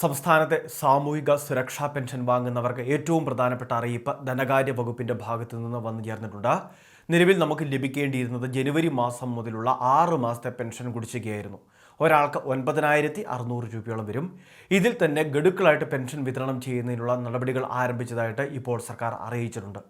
സംസ്ഥാനത്തെ സാമൂഹിക സുരക്ഷാ പെൻഷൻ വാങ്ങുന്നവർക്ക് ഏറ്റവും പ്രധാനപ്പെട്ട അറിയിപ്പ് ധനകാര്യ വകുപ്പിന്റെ ഭാഗത്തു നിന്ന് വന്നു ചേർന്നിട്ടുണ്ട്. നിലവിൽ നമുക്ക് ലഭിക്കേണ്ടിയിരുന്നത് ജനുവരി മാസം മുതലുള്ള ആറ് മാസത്തെ പെൻഷൻ കുടിശ്ശികയായിരുന്നു. ഒരാൾക്ക് ഒൻപതിനായിരത്തി അറുന്നൂറ് രൂപയോളം വരും. ഇതിൽ തന്നെ ഗഡുക്കളായിട്ട് പെൻഷൻ വിതരണം ചെയ്യുന്നതിനുള്ള നടപടികൾ ആരംഭിച്ചതായിട്ട് ഇപ്പോൾ സർക്കാർ അറിയിച്ചിട്ടുണ്ട്.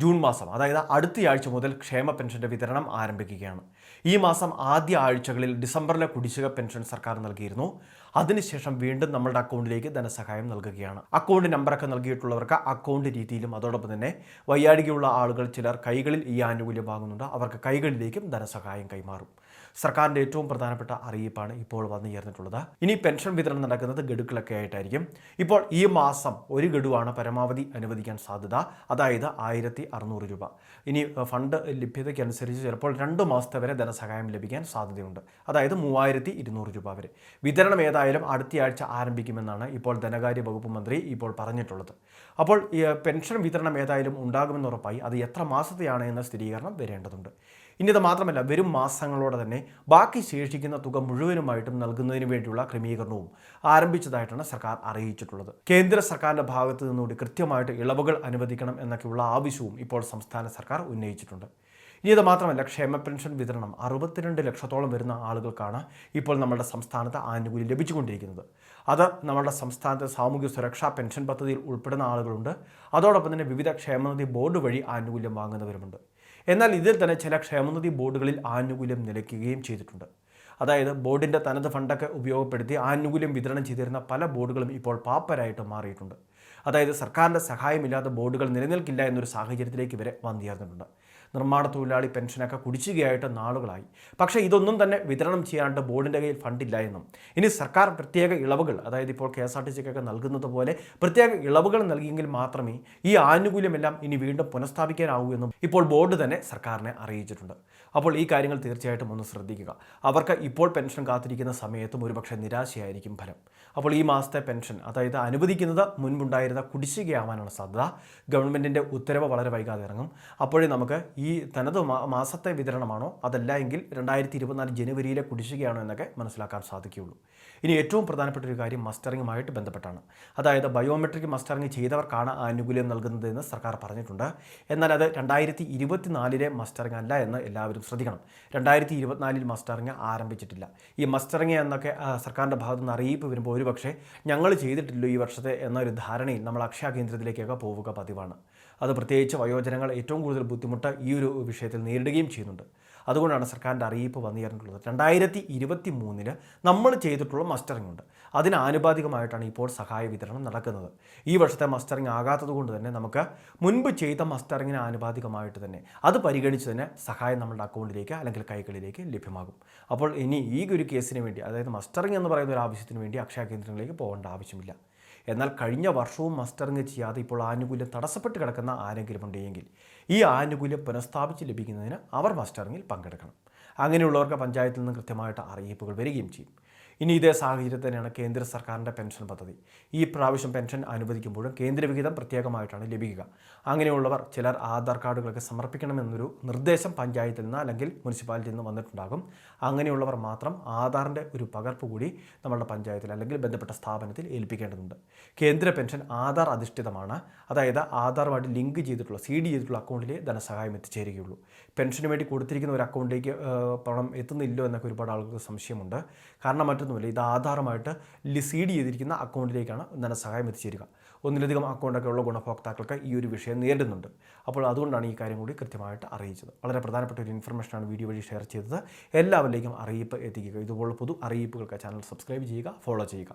ജൂൺ മാസം അതായത് അടുത്ത ആഴ്ച മുതൽ ക്ഷേമ പെൻഷന്റെ വിതരണം ആരംഭിക്കുകയാണ്. ഈ മാസം ആദ്യ ആഴ്ചകളിൽ ഡിസംബറിലെ കുടിശ്ശിക പെൻഷൻ സർക്കാർ നൽകിയിരുന്നു. അതിനുശേഷം വീണ്ടും നമ്മളുടെ അക്കൗണ്ടിലേക്ക് ധനസഹായം നൽകുകയാണ്. അക്കൗണ്ട് നമ്പറൊക്കെ നൽകിയിട്ടുള്ളവർക്ക് അക്കൗണ്ട് രീതിയിലും അതോടൊപ്പം തന്നെ വയ്യാഴികയുള്ള ആളുകൾ ചിലർ കൈകളിൽ ഈ ആനുകൂല്യം വാങ്ങുന്നുണ്ട്. അവർക്ക് കൈകളിലേക്കും ധനസഹായം കൈമാറും. സർക്കാരിന്റെ ഏറ്റവും പ്രധാനപ്പെട്ട അറിയിപ്പാണ് ഇപ്പോൾ വന്നു ചേർന്നിട്ടുള്ളത്. ഇനി പെൻഷൻ വിതരണം നടക്കുന്നത് ഗഡുക്കളൊക്കെ ആയിട്ടായിരിക്കും. ഇപ്പോൾ ഈ മാസം ഒരു ഗഡുവാണ് പരമാവധി അനുവദിക്കാൻ സാധ്യത. അതായത് ആയിരത്തി അറുന്നൂറ് രൂപ. ഇനി ഫണ്ട് ലഭ്യതയ്ക്കനുസരിച്ച് ചിലപ്പോൾ രണ്ട് മാസത്തെ വരെ ധനസഹായം ലഭിക്കാൻ സാധ്യതയുണ്ട്. അതായത് മൂവായിരത്തി ഇരുന്നൂറ് രൂപ വരെ. വിതരണം ഏതായാലും അടുത്തയാഴ്ച ആരംഭിക്കുമെന്നാണ് ഇപ്പോൾ ധനകാര്യ വകുപ്പ് മന്ത്രി ഇപ്പോൾ പറഞ്ഞിട്ടുള്ളത്. അപ്പോൾ പെൻഷൻ വിതരണം ഏതായാലും ഉണ്ടാകുമെന്ന് ഉറപ്പായി അത് എത്ര മാസത്തെയാണ് എന്ന സ്ഥിരീകരണം വരേണ്ടതുണ്ട്. ഇനി ഇത് മാത്രമല്ല വരും മാസങ്ങളോടെ തന്നെ ബാക്കി ശേഷിക്കുന്ന തുക മുഴുവനുമായിട്ടും നൽകുന്നതിന് വേണ്ടിയുള്ള ക്രമീകരണവും ആരംഭിച്ചതായിട്ടാണ് സർക്കാർ അറിയിച്ചിട്ടുള്ളത്. കേന്ദ്ര സർക്കാരിന്റെ ഭാഗത്ത് നിന്നുകൂടി കൃത്യമായിട്ട് ഇളവുകൾ അനുവദിക്കണം എന്നൊക്കെയുള്ള ആവശ്യവും ഇപ്പോൾ സംസ്ഥാന സർക്കാർ ഉന്നയിച്ചിട്ടുണ്ട്. ഇനി ഇത് മാത്രമല്ല ക്ഷേമ പെൻഷൻ വിതരണം അറുപത്തിരണ്ട് ലക്ഷത്തോളം വരുന്ന ആളുകൾക്കാണ് ഇപ്പോൾ നമ്മുടെ സംസ്ഥാനത്ത് ആനുകൂല്യം ലഭിച്ചുകൊണ്ടിരിക്കുന്നത്. അത് നമ്മുടെ സംസ്ഥാനത്തെ സാമൂഹ്യ സുരക്ഷാ പെൻഷൻ പദ്ധതിയിൽ ഉൾപ്പെടുന്ന ആളുകളുണ്ട്. അതോടൊപ്പം തന്നെ വിവിധ ക്ഷേമനിധി ബോർഡ് വഴി ആനുകൂല്യം വാങ്ങുന്നവരുമുണ്ട്. എന്നാൽ ഇതിൽ തന്നെ ചില ക്ഷേമനിധി ബോർഡുകളിൽ ആനുകൂല്യം നിലയ്ക്കുകയും ചെയ്തിട്ടുണ്ട്. അതായത് ബോർഡിന്റെ തനത് ഫണ്ടൊക്കെ ഉപയോഗപ്പെടുത്തി ആനുകൂല്യം വിതരണം ചെയ്തിരുന്ന പല ബോർഡുകളും ഇപ്പോൾ പാപ്പരായിട്ട് മാറിയിട്ടുണ്ട്. അതായത് സർക്കാരിന്റെ സഹായമില്ലാതെ ബോർഡുകൾ നിലനിൽക്കില്ല എന്നൊരു സാഹചര്യത്തിലേക്ക് വരെ വന്നുചേർന്നിട്ടുണ്ട് നിർമ്മാണ തൊഴിലാളി പെൻഷനൊക്കെ കുടിശ്ശികയായിട്ട് നാളുകളായി. പക്ഷേ ഇതൊന്നും തന്നെ വിതരണം ചെയ്യാണ്ട് ബോർഡിന്റെ കയ്യിൽ ഫണ്ടില്ല എന്നും. ഇനി സർക്കാർ പ്രത്യേക ഇളവുകൾ അതായത് ഇപ്പോൾ കെ എസ് ആർ ടി സിക്കൊക്കെ നൽകുന്നത് പോലെ പ്രത്യേക ഇളവുകൾ നൽകിയെങ്കിൽ മാത്രമേ ഈ ആനുകൂല്യമെല്ലാം ഇനി വീണ്ടും പുനഃസ്ഥാപിക്കാനാവൂ എന്നും ഇപ്പോൾ ബോർഡ് തന്നെ സർക്കാരിനെ അറിയിച്ചിട്ടുണ്ട്. അപ്പോൾ ഈ കാര്യങ്ങൾ തീർച്ചയായിട്ടും ഒന്ന് ശ്രദ്ധിക്കുക. അവർക്ക് ഇപ്പോൾ പെൻഷൻ കാത്തിരിക്കുന്ന സമയത്തും ഒരുപക്ഷെ നിരാശയായിരിക്കും ഫലം. അപ്പോൾ ഈ മാസത്തെ പെൻഷൻ അതായത് അനുവദിക്കുന്നത് മുൻപുണ്ടായിരുന്ന കുടിശ്ശികയാവാനാണ് സാധ്യത ഗവൺമെന്റിന്റെ ഉത്തരവ് വളരെ വൈകാതെ ഇറങ്ങും. അപ്പോഴേ നമുക്ക് ഈ തനത് മാ- മാസത്തെ വിതരണമാണോ? അതല്ല എങ്കിൽ രണ്ടായിരത്തി ഇരുപത്തിനാല് ജനുവരിയിലെ കുടിശ്ശികയാണോ എന്നൊക്കെ മനസ്സിലാക്കാൻ സാധിക്കുകയുള്ളൂ. ഇനി ഏറ്റവും പ്രധാനപ്പെട്ട ഒരു കാര്യം മസ്റ്ററിങ്ങുമായിട്ട് ബന്ധപ്പെട്ടാണ്. അതായത് ബയോമെട്രിക് മസ്റ്ററിങ് ചെയ്തവർക്കാണ് ആനുകൂല്യം നൽകുന്നതെന്ന് സർക്കാർ പറഞ്ഞിട്ടുണ്ട്. എന്നാൽ അത് രണ്ടായിരത്തി ഇരുപത്തിനാലിലെ മസ്റ്ററിങ് അല്ല എന്ന് എല്ലാവരും ശ്രദ്ധിക്കണം. രണ്ടായിരത്തി ഇരുപത്തിനാലിൽ മസ്റ്ററിങ് ആരംഭിച്ചിട്ടില്ല. ഈ മസ്റ്ററിങ് എന്നൊക്കെ സർക്കാരിന്റെ ഭാഗത്തു നിന്ന് അറിയിപ്പ് വരുമ്പോൾ ഒരുപക്ഷെ ഞങ്ങൾ ചെയ്തിട്ടില്ലോ ഈ വർഷത്തെ എന്നൊരു ധാരണയിൽ നമ്മൾ അക്ഷയ കേന്ദ്രത്തിലേക്കൊക്കെ പോവുക പതിവാണ്. അത് പ്രത്യേകിച്ച് വയോജനങ്ങൾ ഏറ്റവും കൂടുതൽ ബുദ്ധിമുട്ട് ഈ ഒരു വിഷയത്തിൽ നേരിടുകയും ചെയ്യുന്നുണ്ട്. അതുകൊണ്ടാണ് സർക്കാരിന്റെ അറിയിപ്പ് വന്നു ചേർന്നിട്ടുള്ളത് രണ്ടായിരത്തി ഇരുപത്തി മൂന്നിന് നമ്മൾ ചെയ്തിട്ടുള്ള മസ്റ്ററിംഗ് ഉണ്ട്. അതിന് ആനുപാതികമായിട്ടാണ് ഇപ്പോൾ സഹായ വിതരണം നടക്കുന്നത്. ഈ വർഷത്തെ മസ്റ്ററിംഗ് ആകാത്തത് കൊണ്ട് തന്നെ നമുക്ക് മുൻപ് ചെയ്ത മസ്റ്ററിങ്ങിന് ആനുപാതികമായിട്ട് തന്നെ അത് പരിഗണിച്ച് തന്നെ സഹായം നമ്മുടെ അക്കൗണ്ടിലേക്ക് അല്ലെങ്കിൽ കൈകളിലേക്ക് ലഭ്യമാകും. അപ്പോൾ ഇനി ഈ ഒരു കേസിന് വേണ്ടി അതായത് മസ്റ്ററിംഗ് എന്ന് പറയുന്ന ഒരു ആവശ്യത്തിന് വേണ്ടി അക്ഷയ കേന്ദ്രങ്ങളിലേക്ക് പോകേണ്ട ആവശ്യമില്ല. എന്നാൽ കഴിഞ്ഞ വർഷവും മസ്റ്ററിങ് ചെയ്യാതെ ഇപ്പോൾ ആനുകൂല്യം തടസ്സപ്പെട്ട് കിടക്കുന്ന ആരെങ്കിലും ഉണ്ടെങ്കിൽ ഈ ആനുകൂല്യം പുനഃസ്ഥാപിച്ച് ലഭിക്കുന്നതിന് അവർ മസ്റ്ററിങ്ങിൽ പങ്കെടുക്കണം. അങ്ങനെയുള്ളവർക്ക് പഞ്ചായത്തിൽ നിന്ന് കൃത്യമായിട്ട് അറിയിപ്പുകൾ വരികയും ചെയ്യും. ഇനി ഇതേ സാഹചര്യം തന്നെയാണ് കേന്ദ്ര സർക്കാരിന്റെ പെൻഷൻ പദ്ധതി. ഈ പ്രാവശ്യം പെൻഷൻ അനുവദിക്കുമ്പോഴും കേന്ദ്രവിഹിതം പ്രത്യേകമായിട്ടാണ് ലഭിക്കുക. അങ്ങനെയുള്ളവർ ചിലർ ആധാർ കാർഡുകളൊക്കെ സമർപ്പിക്കണമെന്നൊരു നിർദ്ദേശം പഞ്ചായത്തിൽ നിന്ന് അല്ലെങ്കിൽ മുനിസിപ്പാലിറ്റിയിൽ നിന്ന് വന്നിട്ടുണ്ടാകും. അങ്ങനെയുള്ളവർ മാത്രം ആധാറിന്റെ ഒരു പകർപ്പ് കൂടി നമ്മുടെ പഞ്ചായത്തിൽ അല്ലെങ്കിൽ ബന്ധപ്പെട്ട സ്ഥാപനത്തിൽ ഏൽപ്പിക്കേണ്ടതുണ്ട്. കേന്ദ്ര പെൻഷൻ ആധാർ അധിഷ്ഠിതമാണ്. അതായത് ആധാറുമായിട്ട് ലിങ്ക് ചെയ്തിട്ടുള്ള സി ഡി ചെയ്തിട്ടുള്ള അക്കൗണ്ടിലെ ധനസഹായം എത്തിച്ചേരുകയുള്ളൂ. പെൻഷന് വേണ്ടി കൊടുത്തിരിക്കുന്ന ഒരു അക്കൗണ്ടിലേക്ക് പണം എത്തുന്നില്ലോ എന്നൊക്കെ ഒരുപാട് ആളുകൾക്ക് സംശയമുണ്ട്. കാരണം മറ്റൊന്നുമില്ല ഇത് ആധാറുമായിട്ട് സീഡ് ചെയ്തിരിക്കുന്ന അക്കൗണ്ടിലേക്കാണ് ധനസഹായം എത്തിച്ചേരുക. ഒന്നിലധികം അക്കൗണ്ടൊക്കെ ഉള്ള ഗുണഭോക്താക്കൾക്ക് ഈ ഒരു വിഷയം നേരിടുന്നുണ്ട്. അപ്പോൾ അതുകൊണ്ടാണ് ഈ കാര്യം കൂടി കൃത്യമായിട്ട് അറിയിച്ചത്. വളരെ പ്രധാനപ്പെട്ട ഒരു ഇൻഫർമേഷനാണ് വീഡിയോ വഴി ഷെയർ ചെയ്തത്. എല്ലാവരിലേക്കും അറിയിപ്പ് എത്തിക്കുക. ഇതുപോലുള്ള പൊതു അറിയിപ്പുകൾക്ക് ചാനൽ സബ്സ്ക്രൈബ് ചെയ്യുക ഫോളോ ചെയ്യുക.